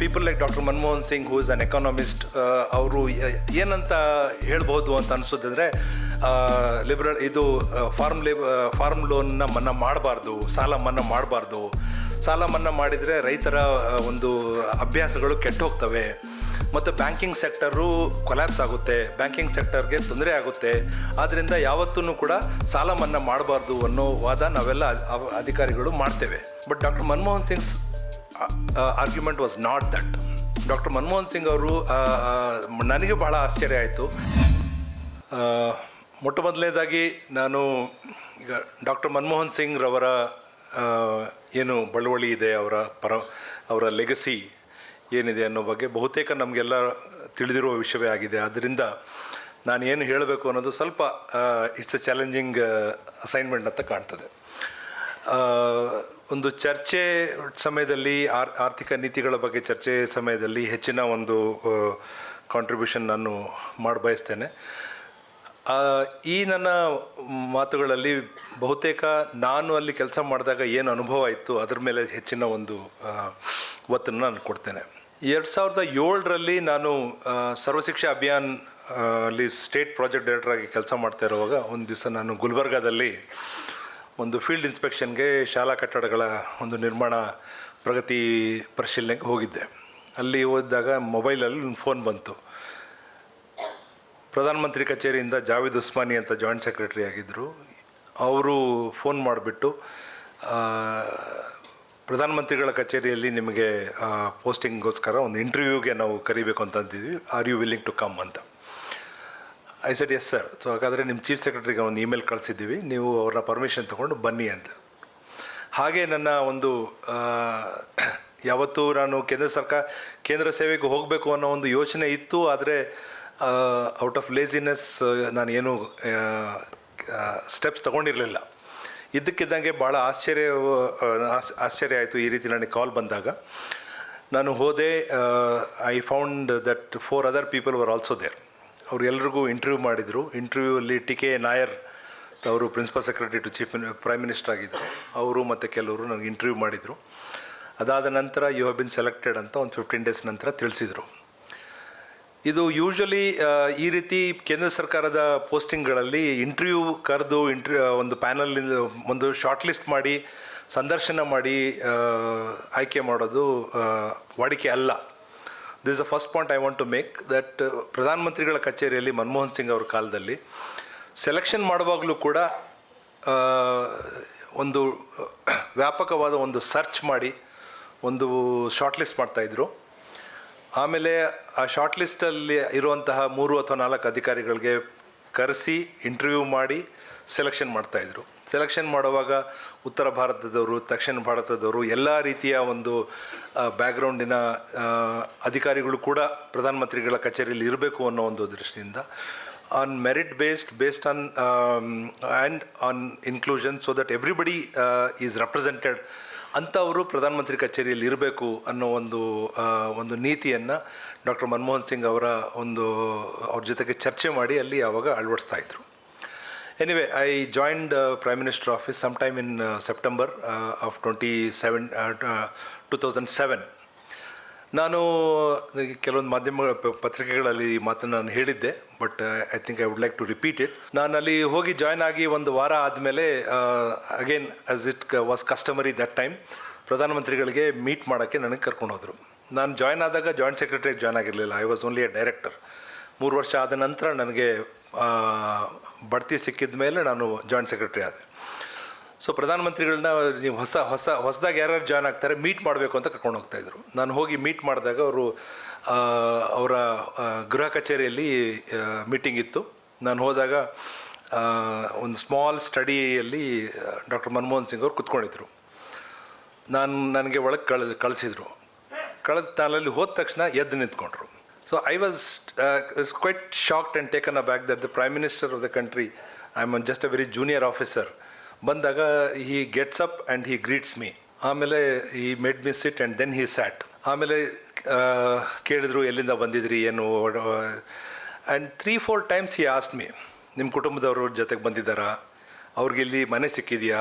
People like doctor Manmohan Singh who is an economist ಅವರು ಏನಂತ ಹೇಳ್ಬೋದು ಅಂತ ಅನಿಸೋದಂದರೆ ಲಿಬರಲ್ ಇದು ಫಾರ್ಮ್ ಲಿಬ್ ಫಾರ್ಮ್ ಲೋನ್ನ ಮನ್ನಾ ಮಾಡಬಾರ್ದು, ಸಾಲ ಮನ್ನಾ ಮಾಡಬಾರ್ದು. ಸಾಲ ಮನ್ನಾ ಮಾಡಿದರೆ ರೈತರ ಒಂದು ಅಭ್ಯಾಸಗಳು ಕೆಟ್ಟು ಹೋಗ್ತವೆ. ಮತ್ತು ಬ್ಯಾಂಕಿಂಗ್ ಸೆಕ್ಟರು ಕೊಲ್ಯಾಪ್ಸ್ ಆಗುತ್ತೆ. ಬ್ಯಾಂಕಿಂಗ್ ಸೆಕ್ಟರ್ಗೆ ತೊಂದರೆ ಆಗುತ್ತೆ. ಆದ್ದರಿಂದ ಯಾವತ್ತೂ ಕೂಡ ಸಾಲ ಮನ್ನಾ ಮಾಡಬಾರ್ದು ಅನ್ನೋ ವಾದ ನಾವೆಲ್ಲ ಅಧಿಕಾರಿಗಳು ಮಾಡ್ತೇವೆ. But doctor Manmohan Singh's argument was not that doctor Manmohan Singh ಅವರು ನನಗೆ ಬಹಳ ಆಶ್ಚರ್ಯ ಆಯಿತು. ಮೊಟ್ಟ ಮೊದಲನೇದಾಗಿ ನಾನು ಈಗ ಡಾಕ್ಟರ್ ಮನಮೋಹನ್ ಸಿಂಗ್ ರವರ ಏನು ಬಳುವಳಿ ಇದೆ, ಅವರ ಪರ, ಅವರ ಲೆಗಸಿ ಏನಿದೆ ಅನ್ನೋ ಬಗ್ಗೆ ಬಹುತೇಕ ನಮಗೆಲ್ಲ ತಿಳಿದಿರುವ ವಿಷಯವೇ ಆಗಿದೆ. ಆದ್ದರಿಂದ ನಾನು ಏನು ಹೇಳಬೇಕು ಅನ್ನೋದು ಸ್ವಲ್ಪ ಇಟ್ಸ್ ಎ ಚಾಲೆಂಜಿಂಗ್ ಅಸೈನ್ಮೆಂಟ್ ಅಂತ ಕಾಣ್ತದೆ. ಒಂದು ಚರ್ಚೆ ಸಮಯದಲ್ಲಿ ಆರ್, ಆರ್ಥಿಕ ನೀತಿಗಳ ಬಗ್ಗೆ ಚರ್ಚೆ ಸಮಯದಲ್ಲಿ ಹೆಚ್ಚಿನ ಒಂದು ಕಾಂಟ್ರಿಬ್ಯೂಷನ್ ನಾನು ಮಾಡಿ ಬಯಸ್ತೇನೆ. ಈ ನನ್ನ ಮಾತುಗಳಲ್ಲಿ ಬಹುತೇಕ ನಾನು ಅಲ್ಲಿ ಕೆಲಸ ಮಾಡಿದಾಗ ಏನು ಅನುಭವ ಇತ್ತು ಅದ್ರ ಮೇಲೆ ಹೆಚ್ಚಿನ ಒಂದು ಒತ್ತನ್ನು ನಾನು ಕೊಡ್ತೇನೆ. ಎರಡು ಸಾವಿರದ ಏಳರಲ್ಲಿ ನಾನು ಸರ್ವಶಿಕ್ಷಾ ಅಭಿಯಾನ್ ಅಲ್ಲಿ ಸ್ಟೇಟ್ ಪ್ರಾಜೆಕ್ಟ್ ಡೈರೆಕ್ಟರ್ ಆಗಿ ಕೆಲಸ ಮಾಡ್ತಾ ಇರುವಾಗ ಒಂದು ದಿವಸ ನಾನು ಗುಲ್ಬರ್ಗಾದಲ್ಲಿ ಒಂದು ಫೀಲ್ಡ್ ಇನ್ಸ್ಪೆಕ್ಷನ್ಗೆ ಶಾಲಾ ಕಟ್ಟಡಗಳ ಒಂದು ನಿರ್ಮಾಣ ಪ್ರಗತಿ ಪರಿಶೀಲನೆಗೆ ಹೋಗಿದ್ದೆ. ಅಲ್ಲಿ ಹೋದಾಗ ಮೊಬೈಲಲ್ಲಿ ಫೋನ್ ಬಂತು. ಪ್ರಧಾನಮಂತ್ರಿ ಕಚೇರಿಯಿಂದ ಜಾವೇದ್ ಉಸ್ಮಾನಿ ಅಂತ ಜಾಯಿಂಟ್ ಸೆಕ್ರೆಟರಿ ಆಗಿದ್ದರು ಅವರು ಫೋನ್ ಮಾಡಿಬಿಟ್ಟು ಪ್ರಧಾನಮಂತ್ರಿಗಳ ಕಚೇರಿಯಲ್ಲಿ ನಿಮಗೆ ಪೋಸ್ಟಿಂಗ್ಗೋಸ್ಕರ ಒಂದು ಇಂಟರ್ವ್ಯೂಗೆ ನಾವು ಕರಿಬೇಕು ಅಂತ are you willing to come ಅಂತ. I said yes sir so ಹಾಗಾದರೆ ನಿಮ್ಮ ಚೀಫ್ ಸೆಕ್ರೆಟರಿಗೆ ಒಂದು ಇಮೇಲ್ ಕಳಿಸಿದ್ದೀವಿ. ನೀವು ಅವ್ರನ್ನ ಪರ್ಮಿಷನ್ ತೊಗೊಂಡು ಬನ್ನಿ ಅಂತ. ಹಾಗೆ ನನ್ನ ಒಂದು ಯಾವತ್ತೂ ನಾನು ಕೇಂದ್ರ ಸರ್ಕಾರ, ಕೇಂದ್ರ ಸೇವೆಗೆ ಹೋಗಬೇಕು ಅನ್ನೋ ಒಂದು ಯೋಚನೆ ಇತ್ತು. ಆದರೆ ಔಟ್ ಆಫ್ ಲೇಸಿನೆಸ್ ನಾನು ಏನು ಸ್ಟೆಪ್ಸ್ ತೊಗೊಂಡಿರಲಿಲ್ಲ. ಇದ್ದಕ್ಕಿದ್ದಂಗೆ ಭಾಳ ಆಶ್ಚರ್ಯ ಆಶ್ಚರ್ಯ ಆಯಿತು ಈ ರೀತಿ ನನಗೆ ಕಾಲ್ ಬಂದಾಗ. ನಾನು ಹೋದೆ I found that four other people were also there ಅವ್ರು ಎಲ್ರಿಗೂ ಇಂಟರ್ವ್ಯೂ ಮಾಡಿದರು ಇಂಟರ್ವ್ಯೂವಲ್ಲಿ ಟಿ ಕೆ ನಾಯರ್ ಅವರು principal secretary to chief prime minister ಆಗಿದ್ದರು ಅವರು ಮತ್ತು ಕೆಲವರು ನನಗೆ ಇಂಟರ್ವ್ಯೂ ಮಾಡಿದರು. ಅದಾದ ನಂತರ ಯು ಹ್ಯಾವ್ ಬಿನ್ ಸೆಲೆಕ್ಟೆಡ್ ಅಂತ ಒಂದು ಫಿಫ್ಟೀನ್ ಡೇಸ್ ನಂತರ ತಿಳಿಸಿದರು. ಇದು ಯೂಶ್ವಲಿ ಈ ರೀತಿ ಕೇಂದ್ರ ಸರ್ಕಾರದ ಪೋಸ್ಟಿಂಗ್ಗಳಲ್ಲಿ ಇಂಟರ್ವ್ಯೂ ಕರೆದು ಇಂಟ್ರ್ಯೂ ಒಂದು ಪ್ಯಾನಲಿಂದ ಒಂದು ಶಾರ್ಟ್ ಲಿಸ್ಟ್ ಮಾಡಿ, ಸಂದರ್ಶನ ಮಾಡಿ ಆಯ್ಕೆ ಮಾಡೋದು ವಾಡಿಕೆ ಅಲ್ಲ. This the first point I want to make that ಪ್ರಧಾನಮಂತ್ರಿಗಳ ಕಚೇರಿಯಲ್ಲಿ ಮನಮೋಹನ್ ಸಿಂಗ್ ಅವರ ಕಾಲದಲ್ಲಿ ಸೆಲೆಕ್ಷನ್ ಮಾಡುವಾಗಲೂ ಕೂಡ ಒಂದು, ವ್ಯಾಪಕವಾದ ಒಂದು ಸರ್ಚ್ ಮಾಡಿ, ಒಂದು ಶಾರ್ಟ್ ಲಿಸ್ಟ್ ಮಾಡ್ತಾಯಿದ್ರು ಆಮೇಲೆ ಆ ಶಾರ್ಟ್ ಲಿಸ್ಟಲ್ಲಿ ಇರುವಂತಹ ಮೂರು ಅಥವಾ ನಾಲ್ಕು ಅಧಿಕಾರಿಗಳಿಗೆ ಕರೆಸಿ ಇಂಟರ್ವ್ಯೂ ಮಾಡಿ ಸೆಲೆಕ್ಷನ್ ಮಾಡ್ತಾಯಿದ್ರು ಸೆಲೆಕ್ಷನ್ ಮಾಡುವಾಗ ಉತ್ತರ ಭಾರತದವರು, ದಕ್ಷಿಣ ಭಾರತದವರು ಎಲ್ಲ ರೀತಿಯ ಒಂದು ಬ್ಯಾಕ್ಗ್ರೌಂಡಿನ ಅಧಿಕಾರಿಗಳು ಕೂಡ ಪ್ರಧಾನಮಂತ್ರಿಗಳ ಕಚೇರಿಯಲ್ಲಿ ಇರಬೇಕು ಅನ್ನೋ ಒಂದು ದೃಷ್ಟಿಯಿಂದ on merit based based on and on inclusion so that everybody is represented ಅಂಥವರು ಪ್ರಧಾನಮಂತ್ರಿ ಕಚೇರಿಯಲ್ಲಿ ಇರಬೇಕು ಅನ್ನೋ ಒಂದು ಒಂದು ನೀತಿಯನ್ನು ಡಾಕ್ಟರ್ ಮನಮೋಹನ್ ಸಿಂಗ್ ಅವರ ಒಂದು, ಅವ್ರ ಜೊತೆಗೆ ಚರ್ಚೆ ಮಾಡಿ ಅಲ್ಲಿ ಆವಾಗ ಅಳವಡಿಸ್ತಾ ಇದ್ರು. Anyway I joined prime minister office some time in September of twenty seven two uh, seven ನಾನು ಕೆಲವೊಂದು ಮಾಧ್ಯಮ ಪತ್ರಿಕೆಗಳಲ್ಲಿ ಈ ಮಾತನ್ನು ನಾನು ಹೇಳಿದ್ದೆ but I think I would like to repeat it ನಾನು ಅಲ್ಲಿ ಹೋಗಿ ಜಾಯ್ನ್ ಆಗಿ ಒಂದು ವಾರ ಆದಮೇಲೆ again as it was customary that time ಪ್ರಧಾನಮಂತ್ರಿಗಳಿಗೆ meet ಮಾಡೋಕ್ಕೆ ನನಗೆ ಕರ್ಕೊಂಡು ಹೋದರು. ನಾನು ಜಾಯ್ನ್ ಆದಾಗ ಜಾಯಿಂಟ್ ಸೆಕ್ರೆಟರಿ ಜಾಯ್ನ್ ಆಗಿರಲಿಲ್ಲ. I was only a director ಮೂರು ವರ್ಷ ಆದ ನಂತರ ನನಗೆ ಬಡ್ತಿ ಸಿಕ್ಕಿದ ಮೇಲೆ ನಾನು ಜಾಯಿಂಟ್ ಸೆಕ್ರೆಟರಿ ಆದೆ. ಸೊ ಪ್ರಧಾನಮಂತ್ರಿಗಳನ್ನ ನೀವು ಹೊಸ ಹೊಸ, ಹೊಸದಾಗಿ ಯಾರ್ಯಾರು ಜಾಯ್ನ್ ಆಗ್ತಾರೆ ಮೀಟ್ ಮಾಡಬೇಕು ಅಂತ ಕರ್ಕೊಂಡು ಹೋಗ್ತಾಯಿದ್ರು ನಾನು ಹೋಗಿ ಮೀಟ್ ಮಾಡಿದಾಗ ಅವರು ಅವರ ಗೃಹ ಕಚೇರಿಯಲ್ಲಿ ಮೀಟಿಂಗ್ ಇತ್ತು. ನಾನು ಹೋದಾಗ ಒಂದು ಸ್ಮಾಲ್ ಸ್ಟಡಿಯಲ್ಲಿ ಡಾಕ್ಟರ್ ಮನಮೋಹನ್ ಸಿಂಗ್ ಅವರು ಕುತ್ಕೊಂಡಿದ್ರು. ನಾನು, ನನಗೆ ಒಳಗೆ ಕಳ ಕಳಿಸಿದ್ರು. ಕಳೆದ ತಾನಲ್ಲಿ ಹೋದ ತಕ್ಷಣ ಎದ್ದು ನಿಂತ್ಕೊಂಡ್ರು. So I was quite was and taken and back aback the prime minister Minister the country I I'm just a very junior officer ಬಂದಾಗ he gets up and he greets me ಆಮೇಲೆ he made me sit and then he sat ಆಮೇಲೆ ಕೇಳಿದ್ರು, ಎಲ್ಲಿಂದ ಬಂದಿದ್ರಿ? ಏನು and three four times he asked me ನಿಮ್ಮ ಕುಟುಂಬದವರು ಜೊತೆಗೆ ಬಂದಿದ್ದಾರಾ? ಅವ್ರಿಗೆ ಇಲ್ಲಿ ಮನೆ ಸಿಕ್ಕಿದೆಯಾ?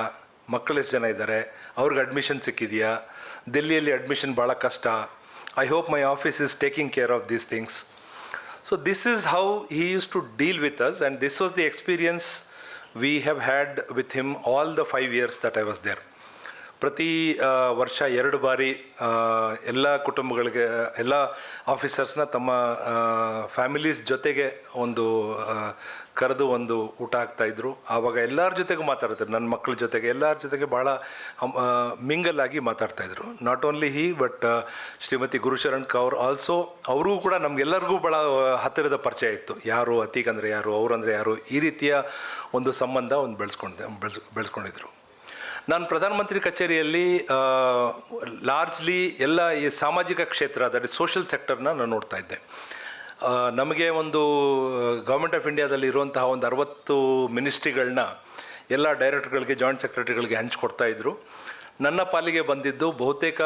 ಮಕ್ಕಳು ಎಷ್ಟು ಜನ ಇದ್ದಾರೆ ಅವ್ರಿಗೆ ಅಡ್ಮಿಷನ್ ಸಿಕ್ಕಿದೆಯಾ? ದಿಲ್ಲಿಯಲ್ಲಿ ಅಡ್ಮಿಷನ್ ಭಾಳ ಕಷ್ಟ. I hope my office is taking care of these things. So this is how he used to deal with us, and this was the experience we have had with him all the five years that I was there. ಪ್ರತಿ ವರ್ಷ ಎರಡು ಬಾರಿ ಎಲ್ಲ ಕುಟುಂಬಗಳಿಗೆ, ಎಲ್ಲ ಆಫೀಸರ್ಸ್ನ ತಮ್ಮ families ಜೊತೆಗೆ ಒಂದು ಕರೆದು ಒಂದು ಊಟ ಹಾಕ್ತಾಯಿದ್ರು ಆವಾಗ ಎಲ್ಲರ ಜೊತೆಗೂ ಮಾತಾಡ್ತಾರೆ ನನ್ನ ಮಕ್ಕಳ ಜೊತೆಗೆ, ಎಲ್ಲರ ಜೊತೆಗೆ ಭಾಳ ಮಿಂಗಲ್ ಆಗಿ ಮಾತಾಡ್ತಾಯಿದ್ರು not only he but Shrimati Gursharan Kaur also ಅವರೂ ಕೂಡ ನಮಗೆಲ್ಲರಿಗೂ ಭಾಳ ಹತ್ತಿರದ ಪರಿಚಯ ಇತ್ತು. ಯಾರು ಅತೀಕ್ ಅಂದರೆ ಯಾರು ಅವರಂದರೆ ಯಾರು, ಈ ರೀತಿಯ ಒಂದು ಸಂಬಂಧ ಒಂದು ಬೆಳೆಸ್ಕೊಂಡು, ಬೆಳೆಸ್, ಬೆಳೆಸ್ಕೊಂಡಿದ್ರು. ನಾನು ಪ್ರಧಾನಮಂತ್ರಿ ಕಚೇರಿಯಲ್ಲಿ ಲಾರ್ಜ್ಲಿ ಎಲ್ಲ ಈ ಸಾಮಾಜಿಕ ಕ್ಷೇತ್ರ ಇಸ್ ಸೋಷಿಯಲ್ ಸೆಕ್ಟರ್ನ ನಾನು ನೋಡ್ತಾ ಇದ್ದೆ. ನಮಗೆ ಒಂದು ಗೌರ್ಮೆಂಟ್ ಆಫ್ ಇಂಡಿಯಾದಲ್ಲಿ ಇರುವಂತಹ ಒಂದು ಅರವತ್ತು ಮಿನಿಸ್ಟ್ರಿಗಳನ್ನ ಎಲ್ಲ ಡೈರೆಕ್ಟರ್ಗಳಿಗೆ ಜಾಯಿಂಟ್ ಸೆಕ್ರೆಟರಿಗಳಿಗೆ ಹಂಚ್ಕೊಡ್ತಾ ಇದ್ದರು ನನ್ನ ಪಾಲಿಗೆ ಬಂದಿದ್ದು ಬಹುತೇಕ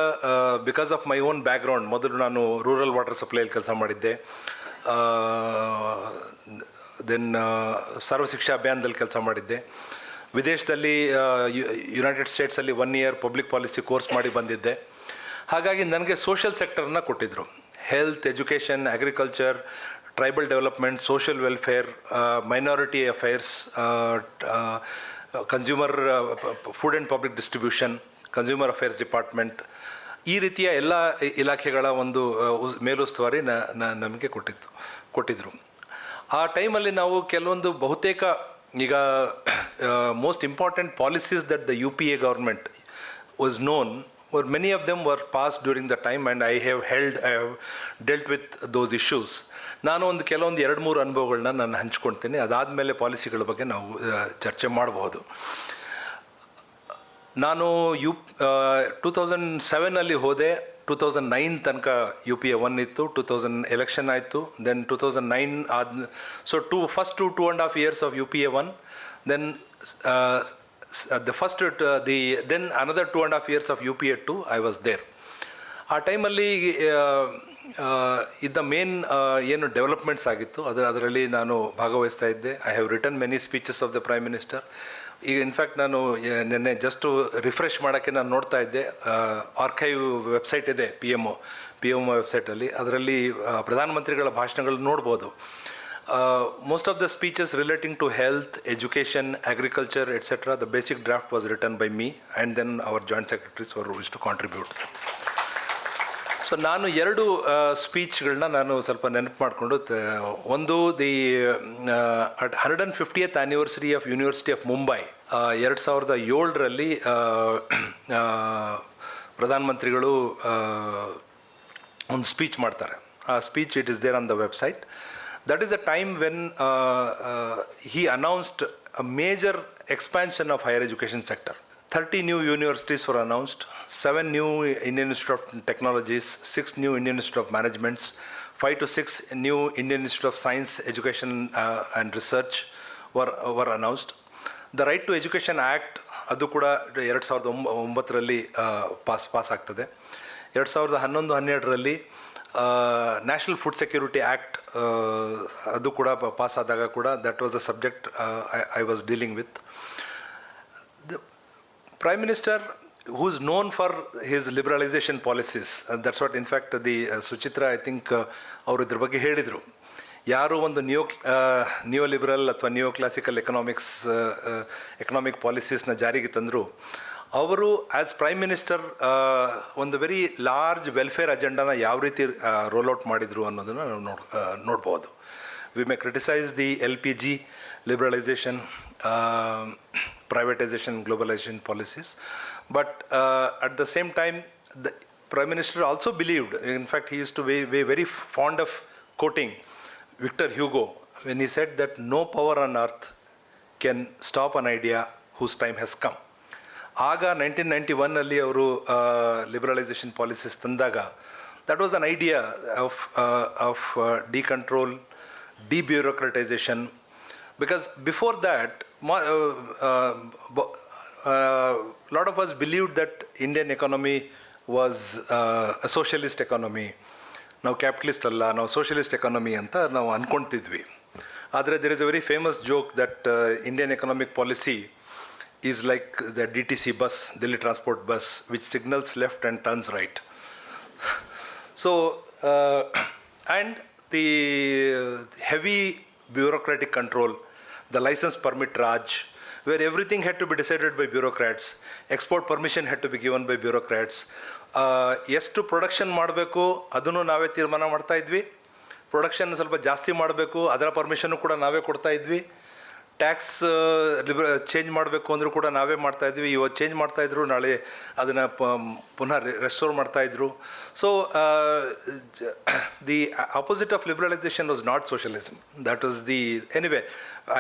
because of my own background ಮೊದಲು ನಾನು ರೂರಲ್ ವಾಟರ್ ಸಪ್ಲೈಯಲ್ಲಿ ಕೆಲಸ ಮಾಡಿದ್ದೆ. ದೆನ್ ಸರ್ವಶಿಕ್ಷಾ ಅಭಿಯಾನದಲ್ಲಿ ಕೆಲಸ ಮಾಡಿದ್ದೆ. ವಿದೇಶದಲ್ಲಿ United ಸ್ಟೇಟ್ಸಲ್ಲಿ one year public policy course ಮಾಡಿ ಬಂದಿದ್ದೆ. ಹಾಗಾಗಿ ನನಗೆ ಸೋಷಿಯಲ್ ಸೆಕ್ಟರ್ನ ಕೊಟ್ಟಿದ್ದರು health education agriculture tribal development social welfare minority affairs consumer food and public distribution consumer affairs department ಈ ರೀತಿಯ ಎಲ್ಲ ಇಲಾಖೆಗಳ ಒಂದು ಮೇಲುಸ್ತುವಾರಿ ನ- ನಮಗೆ ಕೊಟ್ಟಿತ್ತು ಕೊಟ್ಟಿದ್ದರು ಆ ಟೈಮಲ್ಲಿ ನಾವು ಕೆಲವೊಂದು ಬಹುತೇಕ ಈಗ most important policies that the U P A government was known were many of them were passed during the time and I have held, I have dealt with those issues. ನಾನು ಒಂದು ಕೆಲವೊಂದು ಎರಡು ಮೂರು ಅನುಭವಗಳನ್ನ ನಾನು ಹಂಚ್ಕೊಳ್ತೀನಿ. ಅದಾದಮೇಲೆ ಪಾಲಿಸಿಗಳ ಬಗ್ಗೆ ನಾವು ಚರ್ಚೆ ಮಾಡಬಹುದು ನಾನು ಯು ಟೂ ತೌಸಂಡ್ ಸೆವೆನಲ್ಲಿ ಹೋದೆ. ಟೂ ತೌಸಂಡ್ ನೈನ್ ತನಕ ಯು ಪಿ ಎ ಒನ್ ಇತ್ತು ಟೂ ತೌಸಂಡ್ ಎಲೆಕ್ಷನ್ ಆಯಿತು ದೆನ್ ಟೂ ತೌಸಂಡ್ ನೈನ್ ಆದ so two first to two and half years of U P A one then the first the then another two and half years of U P A two I was there ಆ ಟೈಮಲ್ಲಿ ಇದ್ದ main ಏನು developments ಆಗಿತ್ತು. ಅದರ, ಅದರಲ್ಲಿ ನಾನು ಭಾಗವಹಿಸ್ತಾ ಇದ್ದೆ. I have return many speeches of the prime minister ಈಗ ಇನ್ಫ್ಯಾಕ್ಟ್ ನಾನು ನಿನ್ನೆ ಜಸ್ಟು ರಿಫ್ರೆಶ್ ಮಾಡೋಕ್ಕೆ ನಾನು ನೋಡ್ತಾ ಇದ್ದೆ. ಆರ್ಕೈವ್ ವೆಬ್ಸೈಟ್ ಇದೆ P M O P M O ವೆಬ್ಸೈಟಲ್ಲಿ ಅದರಲ್ಲಿ ಪ್ರಧಾನಮಂತ್ರಿಗಳ ಭಾಷಣಗಳು ನೋಡ್ಬೋದು. Most of the speeches relating to health education agriculture etcetera the basic draft was return by me and then our joint secretaries ಅವರು ಇಷ್ಟು ಕಾಂಟ್ರಿಬ್ಯೂಟ್ ಸೊ ನಾನು ಎರಡು ಸ್ಪೀಚ್ಗಳನ್ನ ನಾನು ಸ್ವಲ್ಪ ನೆನಪು ಮಾಡಿಕೊಂಡು ಒಂದು the at hundred and fiftieth anniversary of university of Mumbai ಎರಡು ಸಾವಿರದ ಏಳರಲ್ಲಿ ಪ್ರಧಾನಮಂತ್ರಿಗಳು ಒಂದು ಸ್ಪೀಚ್ ಮಾಡ್ತಾರೆ. ಆ speech it is there on the website that is the time when he announced a major expansion of higher education sector thirty new universities were announced seven new Indian institute of technologies six new Indian institute of managements five to six new Indian institute of science education and research were were announced the right to education act ಅದು ಕೂಡ ಎರಡು ಸಾವಿರದ ಒಂಬ, ಒಂಬತ್ತರಲ್ಲಿ pass pass ಆಗ್ತದೆ. ಎರಡು ಸಾವಿರದ ಹನ್ನೊಂದು, ಹನ್ನೆರಡರಲ್ಲಿ ನ್ಯಾಷನಲ್ ಫುಡ್ ಸೆಕ್ಯೂರಿಟಿ ಆ್ಯಕ್ಟ್ ಅದು ಕೂಡ ಪಾಸ್ ಆದಾಗ ಕೂಡ that was the subject I was dealing with Prime Minister, who is known for his liberalization policies, and that's what, in fact, the uh, Suchitra, I think, uh, ಅವರು ಇದ್ರ ಬಗ್ಗೆ ಹೇಳಿದರು. ಯಾರು ಒಂದು ನ್ಯೂ ನ್ಯೂ ಲಿಬರಲ್ ಅಥವಾ new classical economics economic ಪಾಲಿಸೀಸ್ನ ಜಾರಿಗೆ ತಂದರು ಅವರು ಆ್ಯಸ್ ಪ್ರೈಮ್ ಮಿನಿಸ್ಟರ್ ಒಂದು ವೆರಿ ಲಾರ್ಜ್ ವೆಲ್ಫೇರ್ ಅಜೆಂಡಾನ ಯಾವ ರೀತಿ ರೋಲ್ ಔಟ್ ಮಾಡಿದರು ಅನ್ನೋದನ್ನು ನಾವು ನೋಡ್ ನೋಡ್ಬೋದು. we may criticize the LPG liberalization, um privatization, globalization policies, but uh, at the same time, the Prime Minister also believed, in fact, he used to be, be very fond of quoting Victor Hugo when he said that no power on earth can stop an idea whose time has come. ಆಗ nineteen ninety ಒನ್ನಲ್ಲಿ ಅವರು liberalisation policies ತಂದಾಗ that was an idea of of decontrol debureaucratization. Because before that a lot of us believed that indian economy was uh, a socialist economy. ನಾವು capitalist ಅಲ್ಲ ನಾವು socialist economy ಅಂತ ನಾವು ಅಂದ್ಕೊಳ್ತಿದ್ವಿ ಆದರೆ there is a very famous joke that Indian economic policy is like the D T C bus Delhi transport bus which signals left and turns right so uh, and the heavy bureaucratic control, the license permit Raj, where everything had to be decided by bureaucrats, export permission had to be given by bureaucrats. Uh, ಎಷ್ಟು production ಮಾಡಬೇಕು ಅದನ್ನು ನಾವೇ ತೀರ್ಮಾನ ಮಾಡ್ತಾ ಇದ್ವಿ production ಸ್ವಲ್ಪ ಜಾಸ್ತಿ ಮಾಡಬೇಕು ಅದರ ಪರ್ಮಿಷನ್ನು ಕೂಡ ನಾವೇ ಕೊಡ್ತಾ ಇದ್ವಿ ಟ್ಯಾಕ್ಸ್ ಚೇಂಜ್ ಮಾಡಬೇಕು ಅಂದರೂ ಕೂಡ ನಾವೇ ಮಾಡ್ತಾ ಇದ್ವಿ. ಇವತ್ತು ಚೇಂಜ್ ಮಾಡ್ತಾ ಇದ್ರು ನಾಳೆ ಅದನ್ನು ಪುನಃ ರೆಸ್ಟೋರ್ ಮಾಡ್ತಾ ಇದ್ರು. So the opposite of liberalisation was not socialism that was the anyway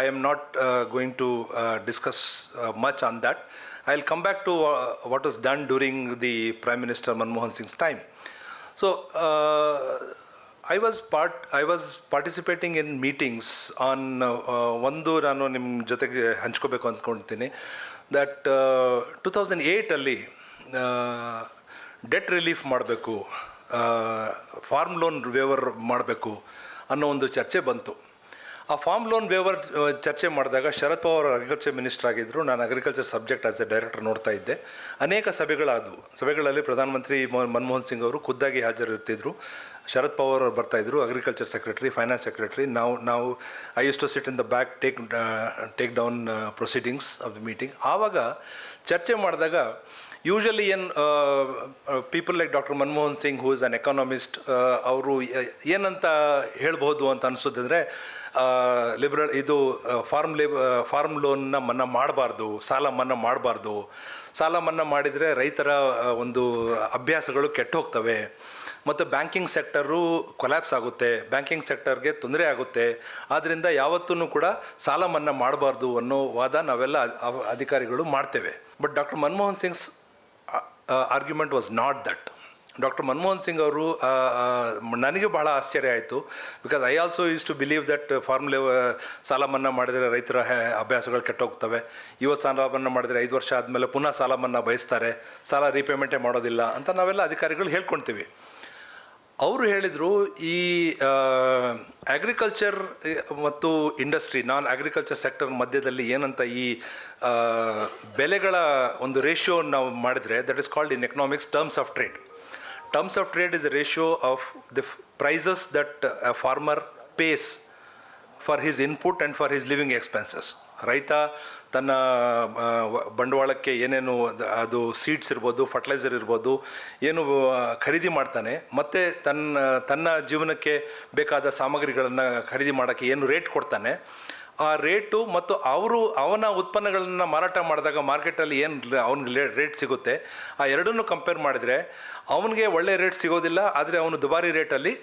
I am not going to discuss much on that I will come back to what was done during the prime minister Manmohan Singh's time so I was part I was participating in meetings on ಒಂದು ನಾನು ನಿಮ್ಮ ಜೊತೆಗೆ ಹಂಚ್ಕೋಬೇಕು ಅಂದ್ಕೊಳ್ತೀನಿ that two thousand ಏಯ್ಟಲ್ಲಿ debt relief ಮಾಡಬೇಕು farm loan waiver ಮಾಡಬೇಕು ಅನ್ನೋ ಒಂದು ಚರ್ಚೆ ಬಂತು. ಆ ಫಾರ್ಮ್ ಲೋನ್ ವೇವರ್ ಚರ್ಚೆ ಮಾಡಿದಾಗ ಶರದ್ ಪವಾರ್ ಅಗ್ರಿಕಲ್ಚರ್ ಮಿನಿಸ್ಟರ್ ಆಗಿದ್ದರು ನಾನು agriculture subject as a director ನೋಡ್ತಾ ಇದ್ದೆ. ಅನೇಕ ಸಭೆಗಳಾದವು. ಸಭೆಗಳಲ್ಲಿ ಪ್ರಧಾನಮಂತ್ರಿ ಮನಮೋಹನ್ ಸಿಂಗ್ ಅವರು ಖುದ್ದಾಗಿ ಹಾಜರಿರ್ತಿದ್ರು ಶರದ್ ಪವಾರ್ ಅವರು ಬರ್ತಾಯಿದ್ರು ಅಗ್ರಿಕಲ್ಚರ್ ಸೆಕ್ರೆಟರಿ ಫೈನಾನ್ಸ್ ಸೆಕ್ರೆಟರಿ ನಾವು ನಾವು I use to sit in the back take take down proceedings of the meeting ಆವಾಗ ಚರ್ಚೆ ಮಾಡಿದಾಗ ಯೂಶಲಿ ಏನು people like doctor Manmohan Singh who is an economist ಅವರು ಏನಂತ ಹೇಳ್ಬೋದು ಅಂತ ಅನಿಸೋದಂದರೆ ಲಿಬರಲ್ ಇದು ಫಾರ್ಮ್ ಲೇಬ ಫಾರ್ಮ್ ಲೋನ್ನ ಮನ್ನಾ ಮಾಡಬಾರ್ದು, ಸಾಲ ಮನ್ನಾ ಮಾಡಬಾರ್ದು. ಸಾಲ ಮನ್ನಾ ಮಾಡಿದರೆ ರೈತರ ಒಂದು ಅಭ್ಯಾಸಗಳು ಕೆಟ್ಟು ಹೋಗ್ತವೆ ಮತ್ತು ಬ್ಯಾಂಕಿಂಗ್ ಸೆಕ್ಟರು ಕೊಲ್ಯಾಪ್ಸ್ ಆಗುತ್ತೆ ಬ್ಯಾಂಕಿಂಗ್ ಸೆಕ್ಟರ್ಗೆ ತೊಂದರೆ ಆಗುತ್ತೆ. ಆದ್ದರಿಂದ ಯಾವತ್ತೂ ಕೂಡ ಸಾಲ ಮನ್ನಾ ಮಾಡಬಾರ್ದು ಅನ್ನೋ ವಾದ ನಾವೆಲ್ಲ ಅಧಿಕಾರಿಗಳು ಮಾಡ್ತೇವೆ. But doctor Manmohan Singh's argument was not that doctor Manmohan Singh ಅವರು ನನಗೆ ಬಹಳ ಆಶ್ಚರ್ಯ ಆಯಿತು. Because I also use to believe that ಫಾರ್ಮುಲೆ ಸಾಲ ಮನ್ನಾ ಮಾಡಿದರೆ ರೈತರ ಅಭ್ಯಾಸಗಳು ಕೆಟ್ಟೋಗ್ತವೆ. ಇವತ್ತು ಸಾಲ ಮನ್ನಾ ಮಾಡಿದರೆ ಐದು ವರ್ಷ ಆದಮೇಲೆ ಪುನಃ ಸಾಲ ಮನ್ನಾ ಬಯಸ್ತಾರೆ. ಸಾಲ ರೀಪೇಮೆಂಟೇ ಮಾಡೋದಿಲ್ಲ ಅಂತ ನಾವೆಲ್ಲ ಅಧಿಕಾರಿಗಳು ಹೇಳ್ಕೊಳ್ತೀವಿ ಅವರು ಹೇಳಿದರು ಈ ಅಗ್ರಿಕಲ್ಚರ್ ಮತ್ತು ಇಂಡಸ್ಟ್ರಿ ನಾನ್ ಅಗ್ರಿಕಲ್ಚರ್ ಸೆಕ್ಟರ್ ಮಧ್ಯದಲ್ಲಿ ಏನಂತ ಈ ಬೆಲೆಗಳ ಒಂದು ರೇಷಿಯೋ ನಾವು ಮಾಡಿದರೆ that is called in economics terms of trade terms of trade is a ratio of the prices that farmer pays for his input and for his living expenses ರೈತ ತನ್ನ ಬಂಡವಾಳಕ್ಕೆ ಏನೇನು ಅದು ಸೀಡ್ಸ್ ಇರ್ಬೋದು ಫರ್ಟಿಲೈಸರ್ ಇರ್ಬೋದು, ಏನು ಖರೀದಿ ಮಾಡ್ತಾನೆ. ಮತ್ತು ತನ್ನ ತನ್ನ ಜೀವನಕ್ಕೆ ಬೇಕಾದ ಸಾಮಗ್ರಿಗಳನ್ನು ಖರೀದಿ ಮಾಡೋಕ್ಕೆ ಏನು ರೇಟ್ ಕೊಡ್ತಾನೆ. ಆ ರೇಟು ಮತ್ತು ಅವರು, ಅವನ ಉತ್ಪನ್ನಗಳನ್ನು ಮಾರಾಟ ಮಾಡಿದಾಗ ಮಾರ್ಕೆಟಲ್ಲಿ ಏನು ಅವ್ನಿಗೆ ರೇಟ್ ಸಿಗುತ್ತೆ. ಆ ಎರಡನ್ನೂ ಕಂಪೇರ್ ಮಾಡಿದರೆ ಅವನಿಗೆ ಒಳ್ಳೆ ರೇಟ್ ಸಿಗೋದಿಲ್ಲ, ಆದರೆ ಅವನು ದುಬಾರಿ ರೇಟಲ್ಲಿ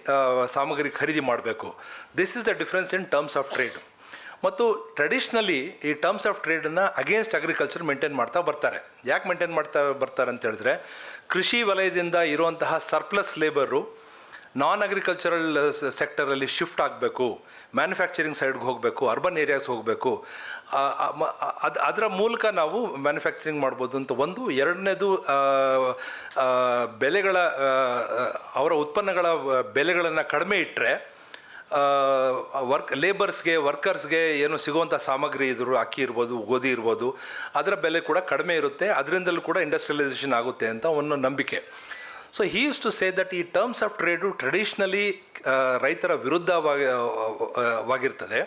ಸಾಮಗ್ರಿ ಖರೀದಿ ಮಾಡಬೇಕು. This is the difference in terms of trade ಮತ್ತು ಟ್ರೆಡಿಷ್ನಲಿ ಈ ಟರ್ಮ್ಸ್ ಆಫ್ ಟ್ರೇಡನ್ನು ಅಗೇನ್ಸ್ಟ್ ಅಗ್ರಿಕಲ್ಚರ್ ಮೇಂಟೈನ್ ಮಾಡ್ತಾ ಬರ್ತಾರೆ. ಯಾಕೆ ಮೇಂಟೈನ್ ಮಾಡ್ತಾ ಬರ್ತಾರೆ ಅಂತ ಹೇಳಿದ್ರೆ, ಕೃಷಿ ವಲಯದಿಂದ ಇರುವಂತಹ ಸರ್ಪ್ಲಸ್ ಲೇಬರು ನಾನ್ ಅಗ್ರಿಕಲ್ಚರಲ್ ಸೆಕ್ಟರಲ್ಲಿ ಶಿಫ್ಟ್ ಆಗಬೇಕು ಮ್ಯಾನುಫ್ಯಾಕ್ಚರಿಂಗ್ ಸೈಡ್ಗೆ ಹೋಗಬೇಕು ಅರ್ಬನ್ ಏರಿಯಾಸ್ ಹೋಗಬೇಕು. ಅದು, ಅದರ ಮೂಲಕ ನಾವು ಮ್ಯಾನುಫ್ಯಾಕ್ಚರಿಂಗ್ ಮಾಡ್ಬೋದು ಅಂತ ಒಂದು. ಎರಡನೇದು ಬೆಲೆಗಳ ಅವರ ಉತ್ಪನ್ನಗಳ ಬೆಲೆಗಳನ್ನು ಕಡಿಮೆ ಇಟ್ಟರೆ ವರ್ಕ್ ಲೇಬರ್ಸ್ಗೆ ವರ್ಕರ್ಸ್ಗೆ ಏನು ಸಿಗುವಂಥ ಸಾಮಗ್ರಿ ಇದ್ರು, ಅಕ್ಕಿ ಇರ್ಬೋದು, ಗೋಧಿ ಇರ್ಬೋದು, ಅದರ ಬೆಲೆ ಕೂಡ ಕಡಿಮೆ ಇರುತ್ತೆ. ಅದರಿಂದಲೂ ಕೂಡ ಇಂಡಸ್ಟ್ರಿಯಲೈಸೇಷನ್ ಆಗುತ್ತೆ ಅಂತ ಒಂದು ನಂಬಿಕೆ. So he use to say that ಈ ಟರ್ಮ್ಸ್ ಆಫ್ ಟ್ರೇಡು ಟ್ರೆಡಿಷ್ನಲಿ ರೈತರ ವಿರುದ್ಧವಾಗಿ ವಾಗಿರ್ತದೆ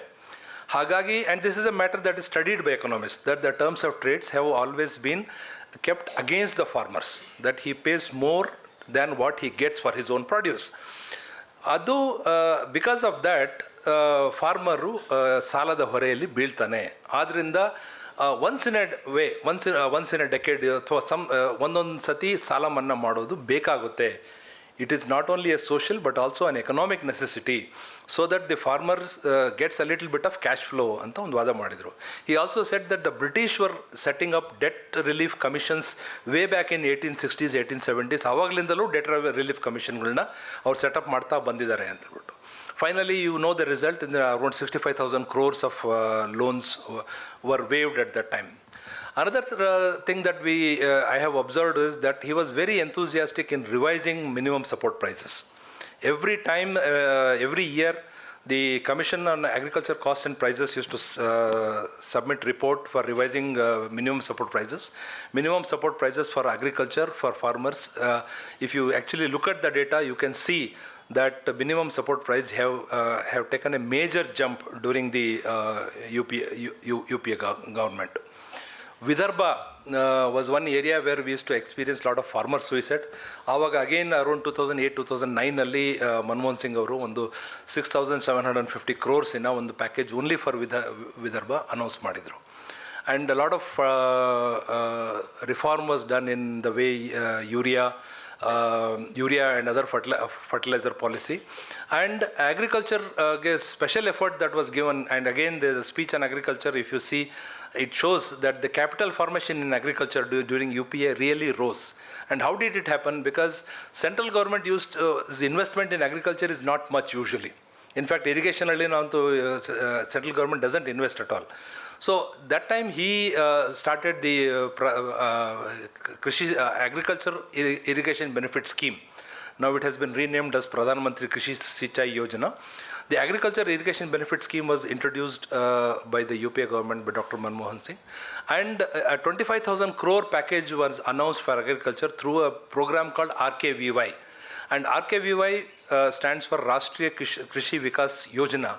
ಹಾಗಾಗಿ and this is a matter that is studied by economist that the terms of trades have always been kept against the farmers that he pays more than what he gets for his own produce ಅದು because of that farmer ಸಾಲದ ಹೊರೆಯಲ್ಲಿ ಬೀಳ್ತಾನೆ. ಆದ್ದರಿಂದ once in a way once once in a decade ಅಥವಾ some ಒಂದೊಂದು ಸತಿ ಸಾಲ ಮನ್ನಾ ಮಾಡೋದು ಬೇಕಾಗುತ್ತೆ. It is not only a social but also an economic necessity so that the farmers gets a little bit of cash flow ಅಂತ ಒಂದು ವಾದ ಮಾಡಿದರು. He also said that the British were setting up debt relief commissions way back in eighteen sixties eighteen seventies ಆವಾಗಲಿಂದಲೂ debt relief ಕಮಿಷನ್ಗಳನ್ನ ಅವ್ರು setup ಮಾಡ್ತಾ ಬಂದಿದ್ದಾರೆ ಅಂತ ಹೇಳ್ಬಿಟ್ಟು. Finally you know the result in around sixty five thousand crores of loans were waived at that time Another uh, thing that we uh, I have observed is that he was very enthusiastic in revising minimum support prices. Every time, uh, every year, the Commission on Agriculture Costs and Prices used to uh, submit report for revising uh, minimum support prices. Minimum support prices for agriculture for farmers. Uh, if you actually look at the data, you can see that the minimum support price have uh, have taken a major jump during the uh, UP, U, UPA gov- government. Vidarbha uh, was one area where we used to experience lot of. ಆವಾಗ again around two thousand eight two thousand ನೈನಲ್ಲಿ Manmohan Singh ಅವರು ಒಂದು six thousand seven hundred fifty ಕ್ರೋರ್ಸಿನ ಒಂದು package only for ವಿಧ Vidarbha announce ಮಾಡಿದರು and lot of reform was done in the way urea Um, urea and other uh, fertilizer policy. And agriculture uh, gave special effort that was given. And again, there's a speech on agriculture. If you see, it shows that the capital formation in agriculture do, during UPA really rose. And how did it happen? Because central government used uh, investment in agriculture is not much usually. In fact, irrigation alone, uh, uh, central government doesn't invest at all. At all so that time he started the ಕೃಷಿ agriculture irrigation benefit scheme now it has been renamed as Pradhan Mantri Krishi Sinchai Yojana. The agriculture irrigation benefit scheme was introduced uh, by the UPA government by Dr. Manmohan Singh, and a 25,000 crore package was announced for agriculture through a program called RKVY. And RKVY uh, stands for Rashtriya Krish- Krishi Vikas Yojana.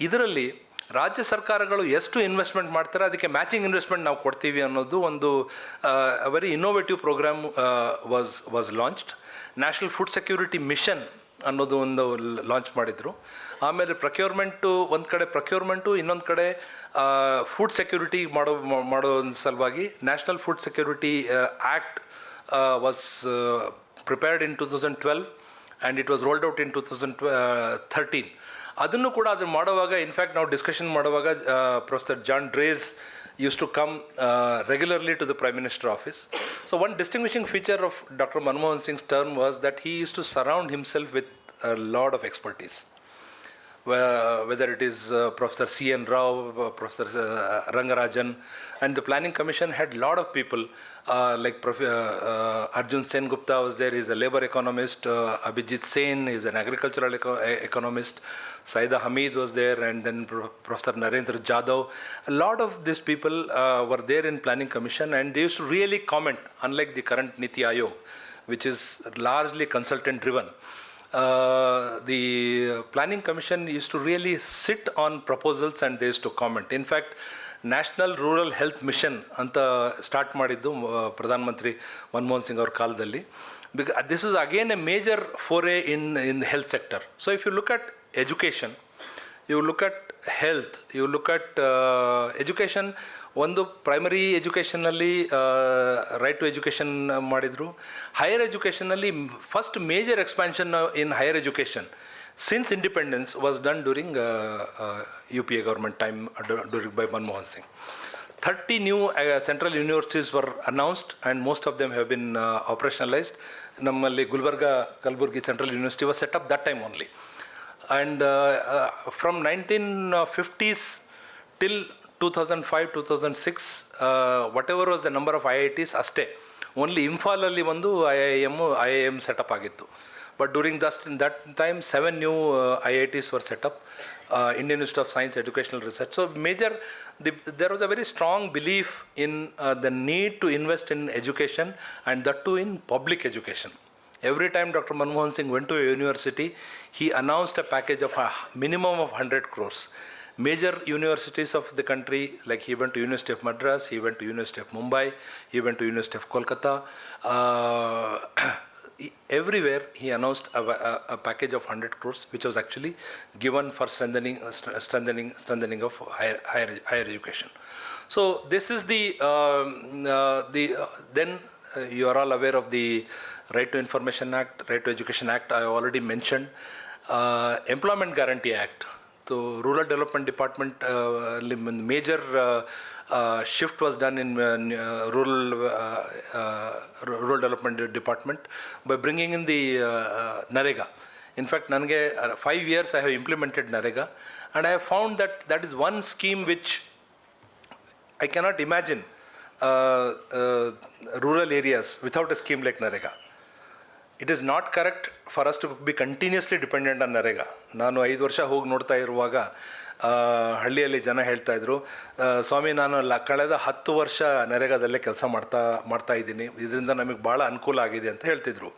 ಇದರಲ್ಲಿ ರಾಜ್ಯ ಸರ್ಕಾರಗಳು ಎಷ್ಟು investment ಮಾಡ್ತಾರೆ ಅದಕ್ಕೆ matching investment ನಾವು ಕೊಡ್ತೀವಿ ಅನ್ನೋದು ಒಂದು very innovative programme was was launched national food security mission ಅನ್ನೋದು ಒಂದು ಲಾಂಚ್ ಮಾಡಿದರು. ಆಮೇಲೆ ಪ್ರಕ್ಯೂರ್ಮೆಂಟು, ಒಂದು ಕಡೆ ಪ್ರಕ್ಯೂರ್ಮೆಂಟು, ಇನ್ನೊಂದು ಕಡೆ ಫುಡ್ ಸೆಕ್ಯೂರಿಟಿ ಮಾಡೋ ಮಾಡೋ ಸಲುವಾಗಿ national food security act was prepared in two thousand twelve and it was rolled out in two thousand thirteen ಅದನ್ನು ಕೂಡ ಅದನ್ನು ಮಾಡುವಾಗ ಇನ್ಫ್ಯಾಕ್ಟ್ ನಾವು ಡಿಸ್ಕಷನ್ ಮಾಡುವಾಗ professor Jean Dreze use to come regularly to the prime minister office so one distinguishing feature of doctor Manmohan Singh's term was that he use to surround himself with lot of expertise whe- whether it is uh, Professor C. N. Rao, uh, Professor uh, Rangarajan, and the Planning Commission had a lot of people like Prof. Arjun Sen Gupta was there. He's a labor economist. Abhijit Sen is an agricultural eco- economist. Saida Hamid was there, and then Pro- Professor Narendra Jadhav. A lot of these people were there in Planning Commission, and they used to really comment. Unlike the current Niti Ayog, which is largely consultant driven uh, the planning commission used to really sit on proposals and they used to comment. In fact national rural health mission ಅಂತ start ಮಾಡಿದ್ದು ಪ್ರಧಾನ ಮಂತ್ರಿ ಮನಮೋಹನ್ ಸಿಂಗ್ ಅವ್ರ ಕಾಲದಲ್ಲಿ. Because this is again a major foray in in health sector so if you look at education you look at health you look at education ಒಂದು primary ಎಜುಕೇಷನ್ನಲ್ಲಿ right to education ಮಾಡಿದರು. Higher ಎಜುಕೇಷನ್ನಲ್ಲಿ first major expansion in higher education since independence was done during U P A government time during by Manmohan Singh thirty new central universities were announced and most of them have been operationalised ನಮ್ಮಲ್ಲಿ Gulbarga, Kalaburagi central university was set up that time only and from nineteen fifties till 2005, 2006, uh, whatever was the number of IITs, ಅಷ್ಟೇ only ಇಂಫಾಲಲ್ಲಿ ಒಂದು I I M I I M setup ಆಗಿತ್ತು but during just that time seven new I I T's were setup uh, Indian Institute of Science Educational Research. So, major, the, there was a very strong belief in uh, the need to invest in education and that too in public education. Every time Dr. Manmohan Singh went to a university, he announced a package of a minimum of 100 crores. Major universities of the country, like he went to University of Madras, he went to University of Mumbai, he went to University of Kolkata. Uh, everywhere he announced a, a, a package of 100 crores which was actually given for strengthening uh, strengthening strengthening of higher higher, higher education so this is the um, uh, the uh, then uh, you are all aware of the right to information act right to education act i already mentioned uh, employment guarantee act so rural development department uh, major uh, uh, shift was done in uh, uh, rural uh, rural development department by bringing in the Narega. In fact, Nange, five years I have implemented Narega, and I have found that that is one scheme which I cannot imagine rural areas without a scheme like Narega. It is not correct for us to be continuously dependent on NREGA. ನಾನು ಐದು ವರ್ಷ ಹೋಗಿ ನೋಡ್ತಾ ಇರುವಾಗ ಹಳ್ಳಿಯಲ್ಲಿ ಜನ ಹೇಳ್ತಾ ಇದ್ರು ಸ್ವಾಮಿ ನಾನು ಲ, ಕಳೆದ ಹತ್ತು ವರ್ಷ ನರೇಗಾದಲ್ಲೇ ಕೆಲಸ ಮಾಡ್ತಾ ಮಾಡ್ತಾ ಇದ್ದೀನಿ. ಇದರಿಂದ ನಮಗೆ ಭಾಳ ಅನುಕೂಲ ಆಗಿದೆ ಅಂತ ಹೇಳ್ತಿದ್ರು.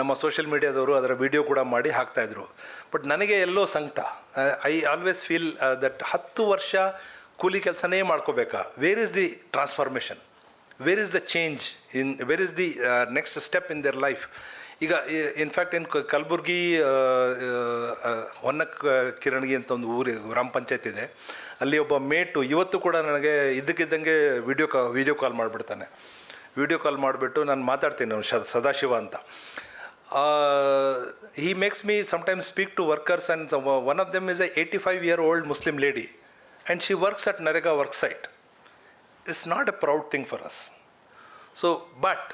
ನಮ್ಮ ಸೋಷಿಯಲ್ ಮೀಡಿಯಾದವರು ಅದರ ವಿಡಿಯೋ ಕೂಡ ಮಾಡಿ ಹಾಕ್ತಾಯಿದ್ರು ಬಟ್ ನನಗೆ ಎಲ್ಲೋ ಸಂಕಟ. ಐ ಆಲ್ವೇಸ್ ಫೀಲ್ ದಟ್ ಹತ್ತು ವರ್ಷ ಕೂಲಿ ಕೆಲಸನೇ ಮಾಡ್ಕೋಬೇಕಾ? Where is the transformation where is the change in where is the next step in their life ಈಗ ಇನ್ಫ್ಯಾಕ್ಟ್ ಏನು ಕಲಬುರ್ಗಿ ಹೊನ್ನ ಕಿರಣಿ ಅಂತ ಒಂದು ಊರು, ಗ್ರಾಮ ಪಂಚಾಯತ್ ಇದೆ. ಅಲ್ಲಿ ಒಬ್ಬ ಮೇಟು, ಇವತ್ತು ಕೂಡ ನನಗೆ ಇದ್ದಕ್ಕಿದ್ದಂಗೆ ವಿಡಿಯೋ ಕಾ ವೀಡಿಯೋ ಕಾಲ್ ಮಾಡಿಬಿಡ್ತಾನೆ. ವಿಡಿಯೋ ಕಾಲ್ ಮಾಡಿಬಿಟ್ಟು ನಾನು ಮಾತಾಡ್ತೀನಿ ಶ, ಸದಾಶಿವ ಅಂತ. He makes me sometimes speak to workers and one of them is a eighty five year old Muslim lady and she works at NREGA work site it's not a proud thing for us so but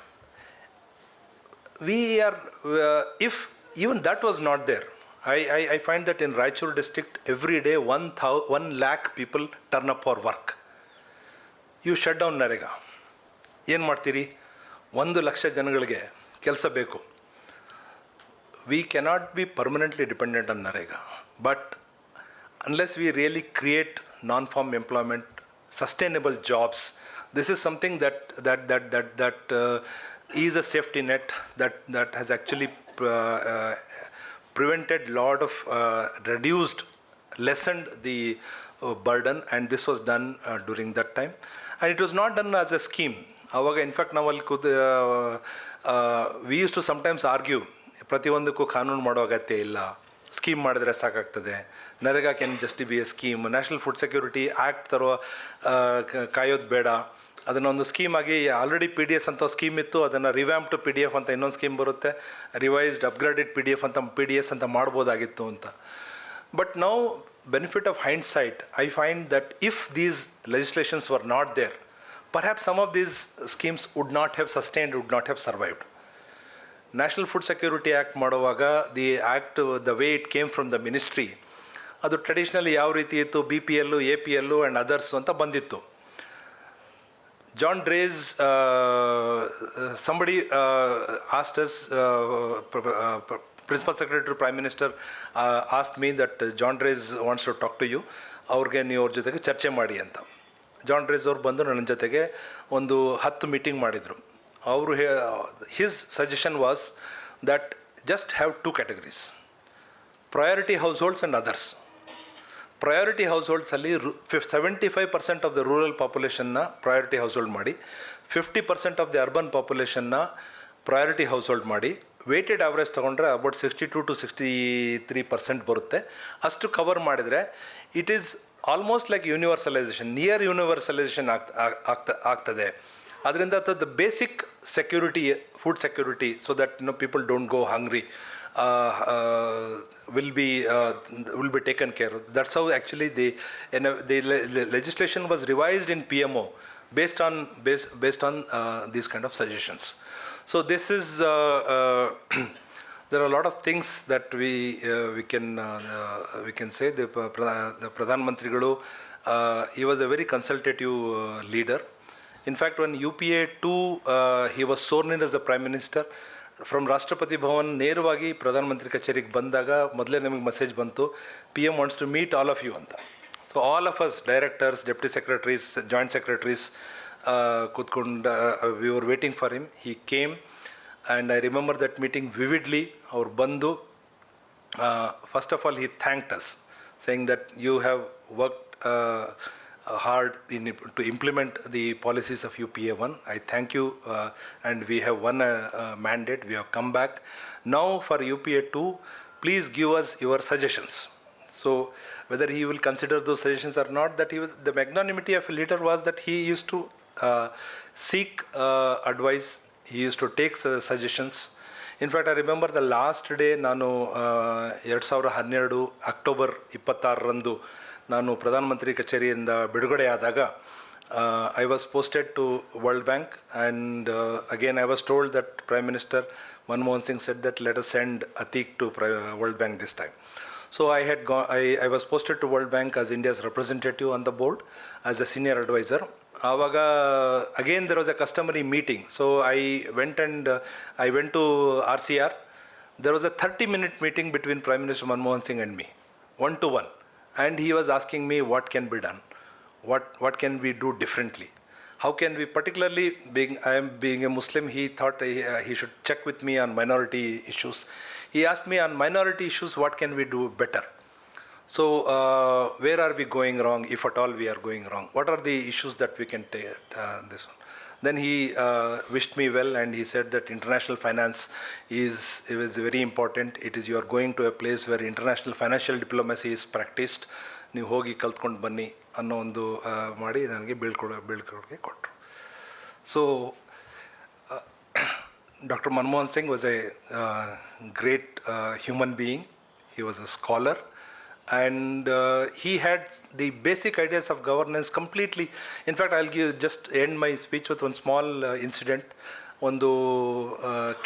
we are uh, if even that was not there I, I, I find that in Raichur district every day one, thou, one lakh people turn up for work you shut down narega ಏನು ಮಾಡ್ತೀರಿ ಒಂದು ಲಕ್ಷ ಜನಗಳಿಗೆ ಕೆಲಸ ಬೇಕು we cannot be permanently dependent on Narega. But unless we really create non-farm employment, sustainable jobs, this is something that that that that that uh, is a safety net that that has actually uh, uh, prevented lot of uh, reduced, lessened the uh, burden, and this was done uh, during that time, and it was not done as a scheme. in in fact ನಾವು ಅಲ್ಲಿ ಕೂತ್ we use to sometimes argue ಪ್ರತಿಯೊಂದಕ್ಕೂ ಕಾನೂನು ಮಾಡೋ ಅಗತ್ಯ ಇಲ್ಲ scheme ಮಾಡಿದ್ರೆ ಸಾಕಾಗ್ತದೆ NREGA can just be a scheme national food security act ತರೋ ಕಾಯೋದು ಬೇಡ ಅದನ್ನೊಂದು ಸ್ಕೀಮ್ ಆಗಿ ಆಲ್ರೆಡಿ ಪಿ ಡಿ ಎಸ್ ಅಂತ ಸ್ಕೀಮ್ ಇತ್ತು, ಅದನ್ನು revamp to P D F ಅಂತ ಇನ್ನೊಂದು ಸ್ಕೀಮ್ ಬರುತ್ತೆ. Revised upgraded P D F ಅಂತ ಪಿ ಡಿ ಎಸ್ ಅಂತ ಮಾಡ್ಬೋದಾಗಿತ್ತು ಅಂತ. But now benefit of hindsight I find that if these legislations were not there perhaps some of these schemes would not have sustained would not have survived national food security act ಮಾಡುವಾಗ the act the way it came from the ministry ಅದು traditionally ಯಾವ ರೀತಿ ಇತ್ತು B P L A P L and others ಅಂತ ಬಂದಿತ್ತು. Jean Dreze somebody asked us principal secretary prime minister asked me that Jean Dreze wants to talk to you ಅವ್ರಿಗೆ ನೀವು ಅವ್ರ ಜೊತೆಗೆ ಚರ್ಚೆ ಮಾಡಿ ಅಂತ. ಜಾನ್ ಡ್ರೇಸ್ ಅವ್ರು ಬಂದು ನನ್ನ ಜೊತೆಗೆ ಒಂದು ಹತ್ತು ಮೀಟಿಂಗ್ ಮಾಡಿದರು. ಅವರು he his suggestion was that just have two categories priority households and others priority house ಹೋಲ್ಡ್ಸಲ್ಲಿ ರು fifty seventy five percent of the rural ಪಾಪ್ಯುಲೇಷನ್ನ priority household ಮಾಡಿ fifty percent of the urban ಪಾಪ್ಯುಲೇಷನ್ನ priority household ಮಾಡಿ weighted average ತೊಗೊಂಡ್ರೆ about sixty two to sixty three percent ಬರುತ್ತೆ. ಅಷ್ಟು cover ಮಾಡಿದರೆ it is almost like universalisation near universalisation ಆಗ್ತ ಆಗ್ತಾ ಆಗ್ತದೆ. ಅದರಿಂದ the basic security food security so that no people don't go hungry will be uh, will be taken care of. That's how actually the the le- le- legislation was revised in PMO based on based based on uh, these kind of suggestions. So this is uh, uh, there are a lot of things that we uh, we can uh, uh, we can say the uh, Pradhan- the Pradhan Mantrigalu uh, he was a very consultative uh, leader. In fact, when UPA 2, uh, he was sworn in as the Prime Minister. From Rashtrapati Bhavan ನೇರವಾಗಿ ಪ್ರಧಾನಮಂತ್ರಿ ಕಚೇರಿಗೆ ಬಂದಾಗ ಮೊದಲೇ ನಮಗೆ message ಬಂತು P M wants to meet all of you ಅಂತ. So all of us directors deputy secretaries joint secretaries ಕೂತ್ಕೊಂಡು we were waiting for him he came and I remember that meeting vividly ಅವ್ರು ಬಂದು first of all he saying that you have worked uh, hard in, to implement the policies of UPA1. I thank you, uh, and we have won a, a mandate. We have come back. Now, for UPA2, please give us your suggestions. So, whether he will consider those suggestions or not, that he was the magnanimity of a leader was that he used to uh, seek uh, advice. He used to take su- suggestions. In fact I remember the last day ನಾನು ಎರಡು ಸಾವಿರ ಹನ್ನೆರಡು October ಇಪ್ಪತ್ತಾರರಂದು ನಾನು ಪ್ರಧಾನಮಂತ್ರಿ ಕಚೇರಿಯಿಂದ ಬಿಡುಗಡೆ ಆದಾಗ I was posted to World Bank and again I was told that Prime Minister Manmohan Singh said that let us send Atiq to World Bank this time So I had gone, I, I was posted to World Bank as India's representative on the board as a senior advisor. ಆವಾಗ again there was a customary meeting so I went and I went to R C R there was a thirty minute meeting between Prime Minister Manmohan Singh and me one to and he was asking me what can be done, what, what can we do differently. How can we, particularly being I am being a Muslim, he thought he, uh, he should check with me on minority issues. He asked me on minority issues, what can we do better? So, uh, where are we going wrong, if at all we are going wrong? What are the issues that we can take uh, this one? then he uh, wished me well and he said that international finance is, is very important it is you are going to a place where international financial diplomacy is practiced ನೀವು ಹೋಗಿ ಕಲ್ತ್ಕೊಂಡು ಬನ್ನಿ ಅನ್ನೋ ಒಂದು ಆ, ಮಾಡಿ ನನಗೆ ಬೀಳ್ಕೊಡ ಬೀಳ್ಕೊಡುಗೆ ಕೊಟ್ಟರು so Dr. Manmohan Singh was a uh, great uh, human being. He was a scholar. And uh, he had the basic ideas of governance completely. In fact, I'll give, just end my speech with one small uh, incident. ಒಂದು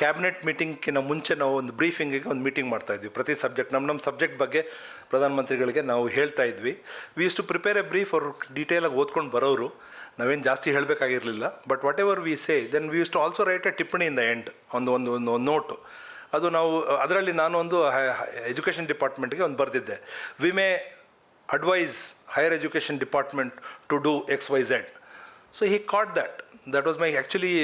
cabinet ಮೀಟಿಂಗ್ಕಿಂತ ಮುಂಚೆ ನಾವು ಒಂದು ಬ್ರೀಫಿಂಗಿಗೆ ಒಂದು meeting ಮಾಡ್ತಾ ಇದ್ವಿ. ಪ್ರತಿ subject ನಮ್ಮ ನಮ್ಮ ಸಬ್ಜೆಕ್ಟ್ ಬಗ್ಗೆ ಪ್ರಧಾನಮಂತ್ರಿಗಳಿಗೆ ನಾವು ಹೇಳ್ತಾ ಇದ್ವಿ. We is to prepare a brief ಅವ್ರು ಡೀಟೇಲಾಗಿ ಓದ್ಕೊಂಡು ಬರೋರು. ನಾವೇನು ಜಾಸ್ತಿ ಹೇಳಬೇಕಾಗಿರಲಿಲ್ಲ. But whatever we say then we use to also write a ಟಿಪ್ಪಣಿ ಇನ್ ದ ಎಂಡ್ ಒಂದು ಒಂದು ಒಂದು ನೋಟು ಅದು ನಾವು, ಅದರಲ್ಲಿ ನಾನು ಒಂದು ಎಜುಕೇಷನ್ ಡಿಪಾರ್ಟ್ಮೆಂಟ್ಗೆ ಒಂದು ಬರೆದಿದ್ದೆ. We may advise higher education department to do X Y Z so he caught that that was my actually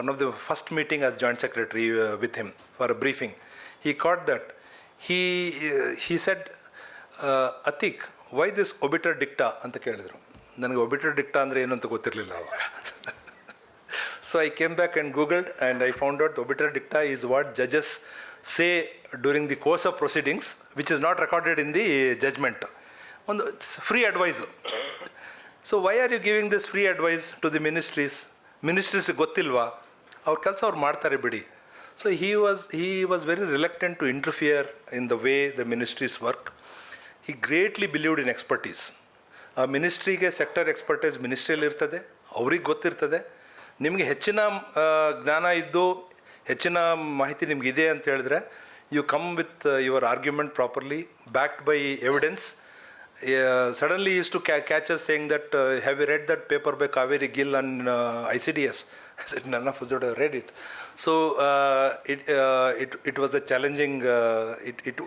one of the first meeting as joint secretary with him for a briefing he caught that he he said Atiq why this obiter dicta ಅಂತ ಕೇಳಿದರು. ನನಗೆ ಒಬಿಟರ್ ಡಿಕ್ಟಾ ಅಂದರೆ ಏನು ಅಂತ ಗೊತ್ತಿರಲಿಲ್ಲ ಅವಾಗ. So I came back and googled and I found out obiter dicta is what judges say during the course of proceedings, which is not recorded in the judgment. ಒಂದು free advice so why are you giving this free advice to the ministries ministries ಗೊತ್ತಿಲ್ವಾ? ಅವ್ರ ಕೆಲಸ ಅವ್ರು ಮಾಡ್ತಾರೆ ಬಿಡಿ. So he was he was very reluctant to interfere in the way the ministries work he greatly believed in expertise ಆ ಮಿನಿಸ್ಟ್ರಿಗೆ sector expertise ಮಿನಿಸ್ಟ್ರಿಯಲ್ಲಿ ಇರ್ತದೆ ಅವ್ರಿಗೆ ಗೊತ್ತಿರ್ತದೆ. ನಿಮಗೆ ಹೆಚ್ಚಿನ ಜ್ಞಾನ ಇದ್ದು ಹೆಚ್ಚಿನ ಮಾಹಿತಿ ನಿಮ್ಗೆ ಇದೆ ಅಂತ ಹೇಳಿದ್ರೆ you come with your argument properly backed by evidence suddenly is to ಕ್ಯಾ to saying catch us saying that, that have you read that paper by Kaveri Gill ಎಸ್ ನನ್ನ? I said, it so it it it read it. So it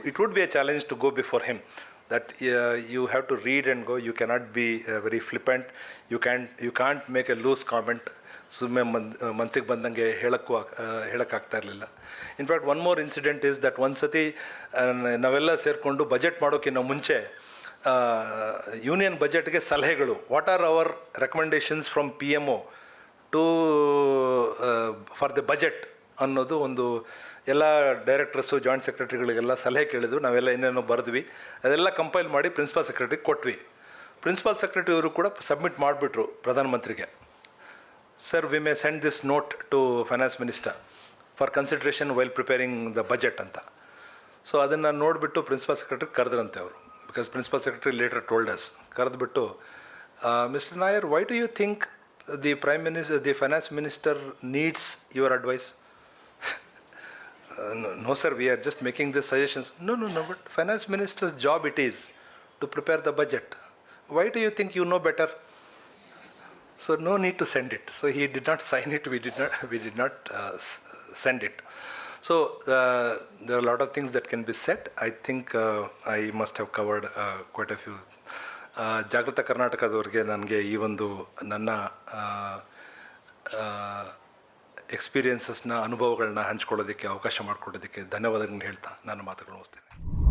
it would it, uh was a challenging, before uh, you have to read and go. You cannot be uh, very flippant. You can't, you can't make a loose comment. ಸುಮ್ಮನೆ ಮನ್ ಮನ್ಸಿಗೆ ಬಂದಂಗೆ ಹೇಳೋಕ್ಕೂ ಹೇಳೋಕ್ಕಾಗ್ತಾ ಇರಲಿಲ್ಲ. In fact one more incident is that ಒಂದು ಸತಿ ನಾವೆಲ್ಲ ಸೇರಿಕೊಂಡು ಬಜೆಟ್ ಮಾಡೋಕ್ಕಿಂತ ಮುಂಚೆ ಯೂನಿಯನ್ ಬಜೆಟ್ಗೆ ಸಲಹೆಗಳು what are our recommendations from P M O to for the budget ಅನ್ನೋದು ಒಂದು ಎಲ್ಲ ಡೈರೆಕ್ಟರ್ಸು ಜಾಯಿಂಟ್ ಸೆಕ್ರೆಟರಿಗಳಿಗೆಲ್ಲ ಸಲಹೆ ಕೇಳಿದ್ವು. ನಾವೆಲ್ಲ ಏನೇನೋ ಬರೆದ್ವಿ. ಅದೆಲ್ಲ ಕಂಪೈಲ್ ಮಾಡಿ ಪ್ರಿನ್ಸಿಪಾಲ್ ಸೆಕ್ರೆಟರಿಗೆ ಕೊಟ್ವಿ. ಪ್ರಿನ್ಸಿಪಾಲ್ ಸೆಕ್ರೆಟರಿ ಅವರು ಕೂಡ ಸಬ್ಮಿಟ್ ಮಾಡಿಬಿಟ್ರು ಪ್ರಧಾನಮಂತ್ರಿಗೆ sir we may send this note to finance minister for consideration while preparing the budget ಅಂತ ಸೊ ಅದನ್ನು ನೋಡಿಬಿಟ್ಟು ಪ್ರಿನ್ಸಿಪಲ್ ಸೆಕ್ರೆಟರಿ ಕರೆದ್ರಂತೆ ಅವರು because principal secretary later told us ಕರೆದ್ಬಿಟ್ಟು mister Nair why do you think the prime minister the finance minister needs your advice no sir, we are just making the suggestions. No no no, but finance minister's job it is to prepare the budget. Why do you think you know better? So no need to send it. So he did not sign it. We did not. We did not uh, send it. So uh, there are a lot of things that can be said. I think uh, I must have covered uh, quite a few. Uh, ಜಾಗೃತ ಕರ್ನಾಟಕದವ್ರಿಗೆ ನನಗೆ ಈ ಒಂದು ನನ್ನ ಎಕ್ಸ್ಪೀರಿಯನ್ಸಸ್ನ ಅನುಭವಗಳನ್ನ ಹಂಚ್ಕೊಳ್ಳೋದಕ್ಕೆ ಅವಕಾಶ ಮಾಡಿಕೊಡೋದಕ್ಕೆ ಧನ್ಯವಾದಗಳನ್ನ ಹೇಳ್ತಾ ನನ್ನ ಮಾತುಗಳು ಮುಗಿಸ್ತೇನೆ